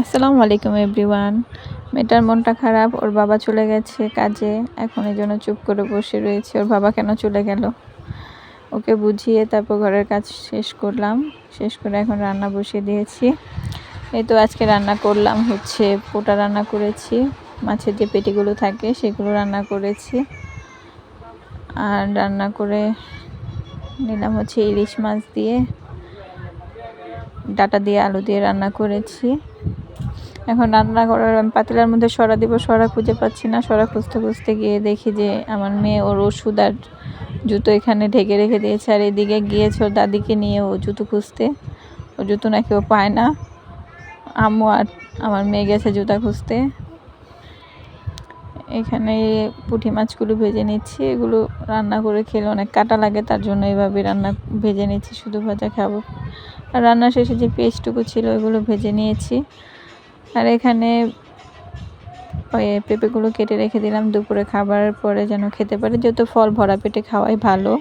আসসালামু আলাইকুম এভরিওয়ান। মেয়েটার মনটা খারাপ, ওর বাবা চলে গেছে কাজে। এখন এই জন্য চুপ করে বসে রয়েছে, ওর বাবা কেন চলে গেল? ওকে বুঝিয়ে তারপর ঘরের কাজ শেষ করলাম। শেষ করে এখন রান্না বসিয়ে দিয়েছি। এই তো আজকে রান্না করলাম, হচ্ছে পোটা রান্না করেছি, মাছের যে পেটিগুলো থাকে সেগুলো রান্না করেছি। আর রান্না করে নিলাম হচ্ছে ইলিশ মাছ দিয়ে, ডাটা দিয়ে আলু দিয়ে রান্না করেছি। এখন রান্না করার, আমি পাতিলার মধ্যে সরা দিব, সরা খুঁজে পাচ্ছি না। সরা খুঁজতে খুঁজতে গিয়ে দেখি যে আমার মেয়ে ওর ওষুধ আর জুতো এখানে ঢেকে রেখে দিয়েছে। আর এদিকে গিয়েছে ওর দাদিকে নিয়ে ও জুতো খুঁজতে। ও জুতো নাকি ও পায় না। আম্মু আর আমার মেয়ে গেছে জুতা খুঁজতে। এখানে পুঁটি মাছগুলো ভেজে নিচ্ছি। এগুলো রান্না করে খেলে অনেক কাটা লাগে, তার জন্য এইভাবে রান্না ভেজে নিচ্ছি, শুধু ভাজা খাব। আর রান্না শেষে যে পেস্টটুকু ছিল ওইগুলো ভেজে নিয়েছি। আর এখানে ওই পেঁপেগুলো কেটে রেখে দিলাম। দুপুরে খাবার পরে যেন খেতে পারে। যেহেতু ফল ভরা পেটে খাওয়াই ভালো।